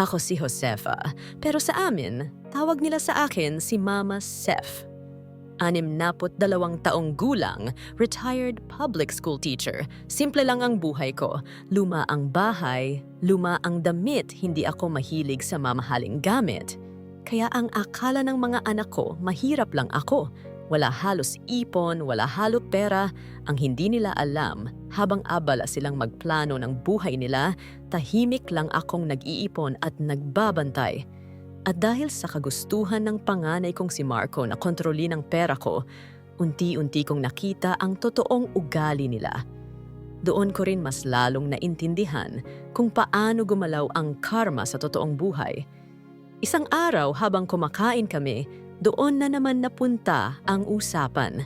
Ako si Josefa, pero sa amin, tawag nila sa akin si Mama Sef. Anim naput dalawang taong gulang, retired public school teacher. Simple lang ang buhay ko. Luma ang bahay, luma ang damit, hindi ako mahilig sa mamahaling gamit. Kaya ang akala ng mga anak ko, mahirap lang ako. Wala halos ipon, wala halo pera. Ang hindi nila alam, habang abala silang magplano ng buhay nila, tahimik lang akong nag-iipon at nagbabantay. At dahil sa kagustuhan ng panganay kong si Marco na kontrolin ang pera ko, unti-unti kong nakita ang totoong ugali nila. Doon ko rin mas lalong naintindihan kung paano gumalaw ang karma sa totoong buhay. Isang araw habang kumakain kami, doon na naman napunta ang usapan.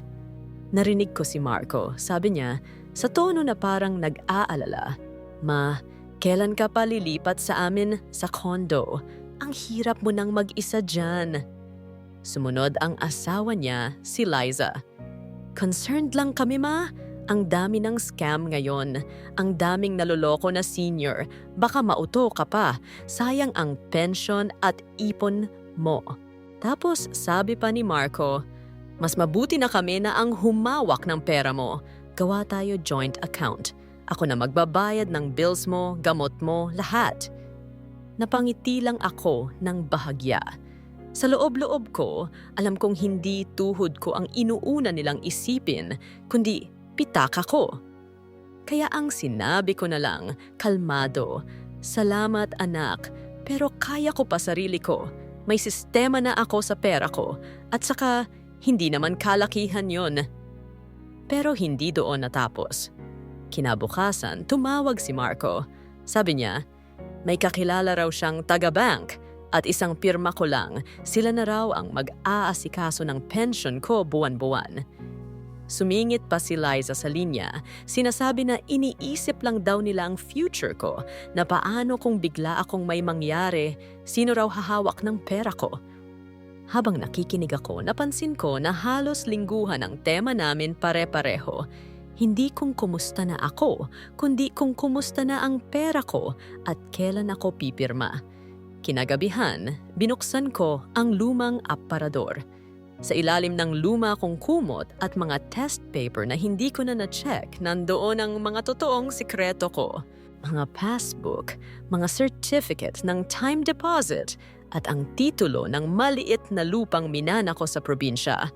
Narinig ko si Marco, sabi niya, sa tono na parang nag-aalala, Ma, kailan ka pa lilipat sa amin sa condo? Ang hirap mo nang mag-isa dyan. Sumunod ang asawa niya, si Liza. Concerned lang kami ma. Ang dami ng scam ngayon. Ang daming naloloko na senior. Baka mauto ka pa. Sayang ang pension at ipon mo. Tapos sabi pa ni Marco, mas mabuti na kami na ang humawak ng pera mo. Gawa tayo joint account. Ako na magbabayad ng bills mo, gamot mo, lahat. Napangiti lang ako ng bahagya. Sa loob-loob ko, alam kong hindi tuhod ko ang inuuna nilang isipin, kundi pitaka ko. Kaya ang sinabi ko na lang, kalmado, salamat anak, pero kaya ko pa sarili ko. May sistema na ako sa pera ko, at saka hindi naman kalakihan yon. Pero hindi doon natapos. Kinabukasan, tumawag si Marco. Sabi niya, may kakilala raw siyang taga-bank at isang pirma ko lang, sila na raw ang mag-aasikaso ng pension ko buwan-buwan. Sumingit pa si Liza sa linya, sinasabi na iniisip lang daw nila ang future ko, na paano kung bigla akong may mangyari, sino raw hahawak ng pera ko. Habang nakikinig ako, napansin ko na halos lingguhan ang tema namin pare-pareho. Hindi kung kumusta na ako, kundi kung kumusta na ang pera ko at kailan ako pipirma. Kinagabihan, binuksan ko ang lumang aparador. Sa ilalim ng luma kong kumot at mga test paper na hindi ko na na-check, nandoon ang mga totoong sikreto ko. Mga passbook, mga certificate ng time deposit, at ang titulo ng maliit na lupang minana ko sa probinsya.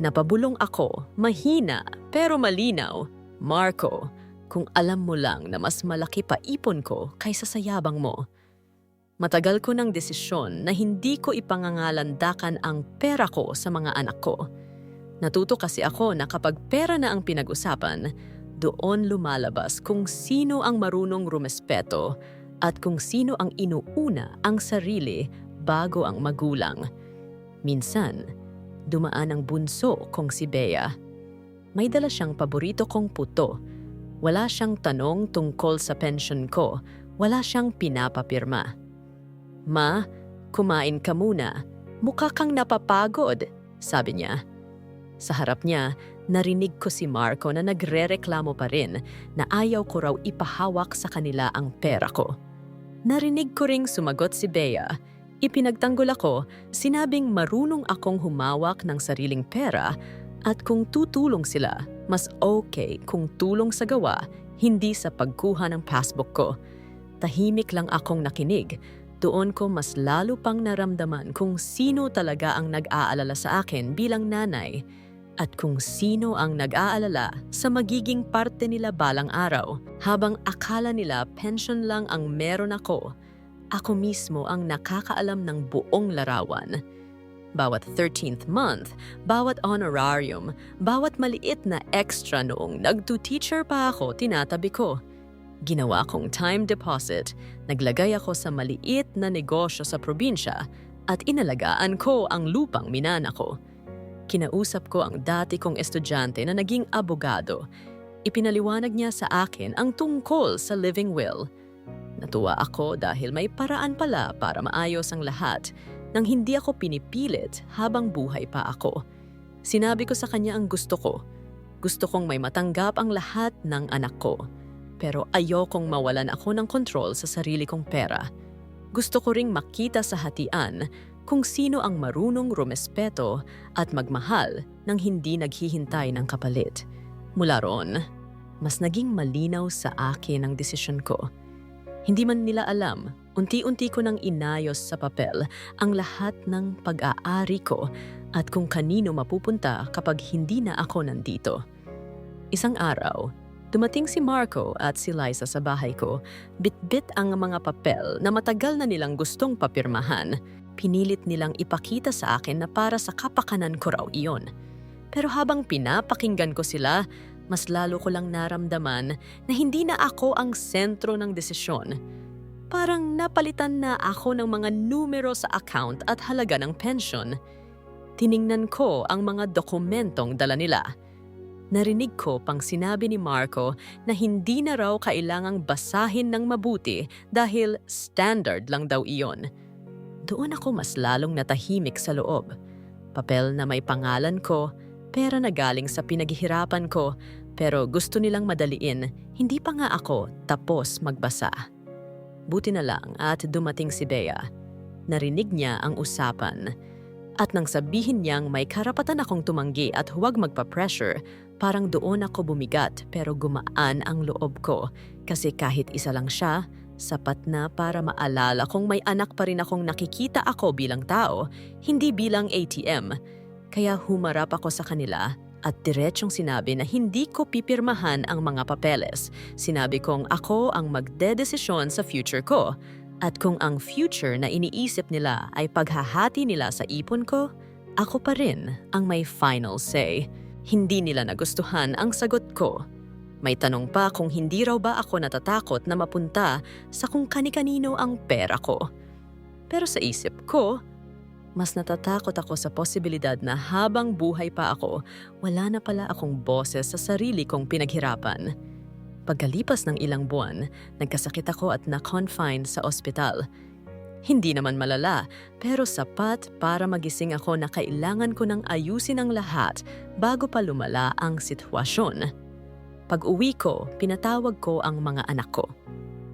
Napabulong ako, mahina pero malinaw. Marco, kung alam mo lang na mas malaki pa ipon ko kaysa sa yabang mo. Matagal ko ng desisyon na hindi ko ipangangalandakan ang pera ko sa mga anak ko. Natuto kasi ako na kapag pera na ang pinag-usapan, doon lumalabas kung sino ang marunong rumespeto at kung sino ang inuuna ang sarili bago ang magulang. Minsan, dumaan ang bunso kong si Bea. May dala siyang paborito kong puto. Wala siyang tanong tungkol sa pension ko. Wala siyang pinapapirma. Ma, kumain ka muna. Mukha kang napapagod, sabi niya. Sa harap niya, narinig ko si Marco na nagrereklamo pa rin na ayaw ko raw ipahawak sa kanila ang pera ko. Narinig ko ring sumagot si Bea. Ipinagtanggol ako, sinabing marunong akong humawak ng sariling pera at kung tutulong sila, mas okay kung tulong sa gawa, hindi sa pagkuha ng passbook ko. Tahimik lang akong nakinig doon ko mas lalo pang naramdaman kung sino talaga ang nag-aalala sa akin bilang nanay at kung sino ang nag-aalala sa magiging parte nila balang araw habang akala nila pension lang ang meron ako. Ako mismo ang nakakaalam ng buong larawan. Bawat 13th month, bawat honorarium, bawat maliit na extra noong nagtu-teacher pa ako tinatabi ko. Ginawa kong time deposit, naglagay ako sa maliit na negosyo sa probinsya at inalagaan ko ang lupang minana ko. Kinausap ko ang dati kong estudyante na naging abogado. Ipinaliwanag niya sa akin ang tungkol sa living will. Natuwa ako dahil may paraan pala para maayos ang lahat nang hindi ako pinipilit habang buhay pa ako. Sinabi ko sa kanya ang gusto ko. Gusto kong may matanggap ang lahat ng anak ko pero ayokong mawalan ako ng kontrol sa sarili kong pera. gusto ko ring makita sa hatian kung sino ang marunong rumespeto at magmahal nang hindi naghihintay ng kapalit. Mula roon, mas naging malinaw sa akin ang desisyon ko. Hindi man nila alam, unti-unti ko nang inayos sa papel ang lahat ng pag-aari ko at kung kanino mapupunta kapag hindi na ako nandito. Isang araw, dumating si Marco at si Liza sa bahay ko. Bit-bit ang mga papel na matagal na nilang gustong papirmahan. Pinilit nilang ipakita sa akin na para sa kapakanan ko raw iyon. Pero habang pinapakinggan ko sila, mas lalo ko lang naramdaman na hindi na ako ang sentro ng desisyon. Parang napalitan na ako ng mga numero sa account at halaga ng pension. Tiningnan ko ang mga dokumentong dala nila. Narinig ko pang sinabi ni Marco na hindi na raw kailangang basahin ng mabuti dahil standard lang daw iyon. Doon ako mas lalong natahimik sa loob. Papel na may pangalan ko, pera na galing sa pinaghihirapan ko, pero gusto nilang madaliin, hindi pa nga ako tapos magbasa. Buti na lang at dumating si Bea. Narinig niya ang usapan. At nang sabihin niyang may karapatan akong tumanggi at huwag magpa-pressure, parang doon ako bumigat pero gumaan ang loob ko kasi kahit isa lang siya, sapat na para maalala kong may anak pa rin akong nakikita ako bilang tao, hindi bilang ATM. Kaya humarap ako sa kanila at diretsyong sinabi na hindi ko pipirmahan ang mga papeles. Sinabi kong ako ang magdedesisyon sa future ko at kung ang future na iniisip nila ay paghahati nila sa ipon ko, ako pa rin ang may final say. Hindi nila nagustuhan ang sagot ko. May tanong pa kung hindi raw ba ako natatakot na mapunta sa kung kani-kanino ang pera ko. Pero sa isip ko, mas natatakot ako sa posibilidad na habang buhay pa ako, wala na pala akong boses sa sarili kong pinaghirapan. Pagkalipas ng ilang buwan, nagkasakit ako at na-confine sa ospital. Hindi naman malala, pero sapat para magising ako na kailangan ko nang ayusin ang lahat bago pa lumala ang sitwasyon. Pag uwi ko, pinatawag ko ang mga anak ko.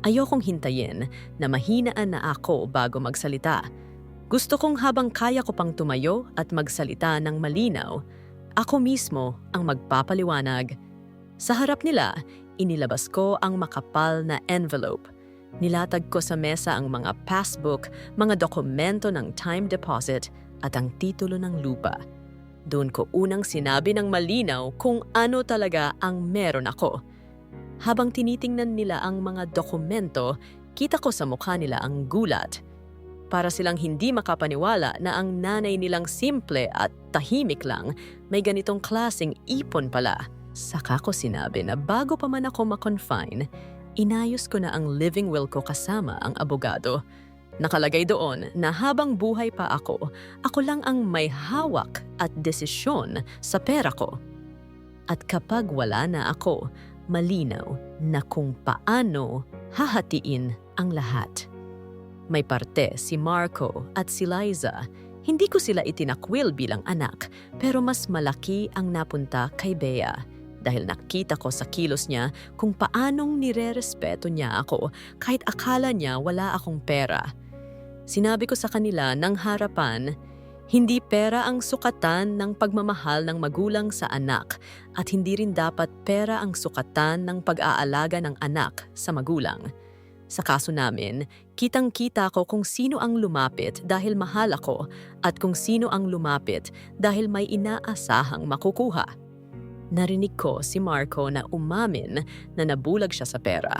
Ayokong hintayin na mahinaan na ako bago magsalita. Gusto kong habang kaya ko pang tumayo at magsalita ng malinaw, ako mismo ang magpapaliwanag. Sa harap nila, inilabas ko ang makapal na envelope. Nilatag ko sa mesa ang mga passbook, mga dokumento ng time deposit at ang titulo ng lupa. Doon ko unang sinabi ng malinaw kung ano talaga ang meron ako. Habang tinitingnan nila ang mga dokumento, kita ko sa mukha nila ang gulat. Para silang hindi makapaniwala na ang nanay nilang simple at tahimik lang, may ganitong klaseng ipon pala. Saka ko sinabi na bago pa man ako makonfine, inayos ko na ang living will ko kasama ang abogado. Nakalagay doon na habang buhay pa ako, ako lang ang may hawak at desisyon sa pera ko. At kapag wala na ako, malinaw na kung paano hahatiin ang lahat. May parte si Marco at si Liza. Hindi ko sila itinakwil bilang anak, pero mas malaki ang napunta kay Bea dahil nakita ko sa kilos niya kung paanong nire-respeto niya ako kahit akala niya wala akong pera. Sinabi ko sa kanila ng harapan, hindi pera ang sukatan ng pagmamahal ng magulang sa anak at hindi rin dapat pera ang sukatan ng pag-aalaga ng anak sa magulang. Sa kaso namin, kitang-kita ko kung sino ang lumapit dahil mahal ako at kung sino ang lumapit dahil may inaasahang makukuha. Narinig ko si Marco na umamin na nabulag siya sa pera.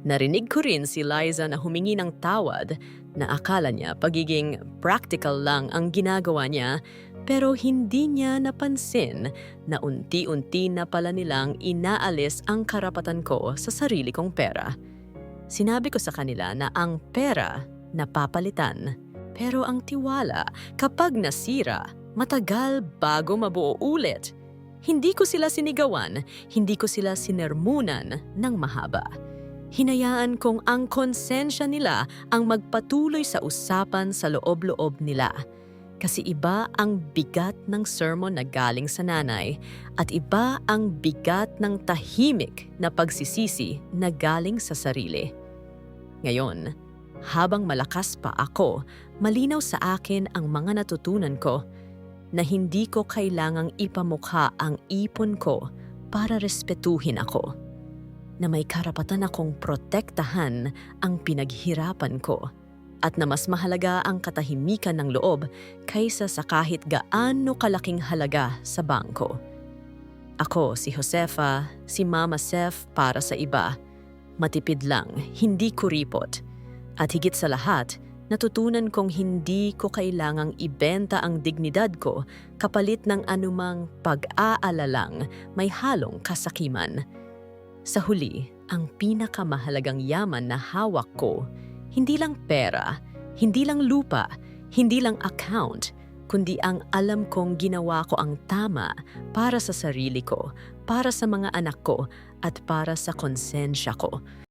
Narinig ko rin si Liza na humingi ng tawad na akala niya pagiging practical lang ang ginagawa niya pero hindi niya napansin na unti-unti na pala nilang inaalis ang karapatan ko sa sarili kong pera. Sinabi ko sa kanila na ang pera napapalitan. Pero ang tiwala kapag nasira, matagal bago mabuo ulit. Hindi ko sila sinigawan, hindi ko sila sinermunan ng mahaba. Hinayaan kong ang konsensya nila ang magpatuloy sa usapan sa loob-loob nila. Kasi iba ang bigat ng sermon na galing sa nanay at iba ang bigat ng tahimik na pagsisisi na galing sa sarili. Ngayon, habang malakas pa ako, malinaw sa akin ang mga natutunan ko na hindi ko kailangang ipamukha ang ipon ko para respetuhin ako. Na may karapatan akong protektahan ang pinaghirapan ko at na mas mahalaga ang katahimikan ng loob kaysa sa kahit gaano kalaking halaga sa bangko. Ako si Josefa, si Mama Sef para sa iba. Matipid lang, hindi kuripot. At higit sa lahat, natutunan kong hindi ko kailangang ibenta ang dignidad ko kapalit ng anumang pag-aalalang may halong kasakiman. Sa huli, ang pinakamahalagang yaman na hawak ko, hindi lang pera, hindi lang lupa, hindi lang account, kundi ang alam kong ginawa ko ang tama para sa sarili ko, para sa mga anak ko, at para sa konsensya ko.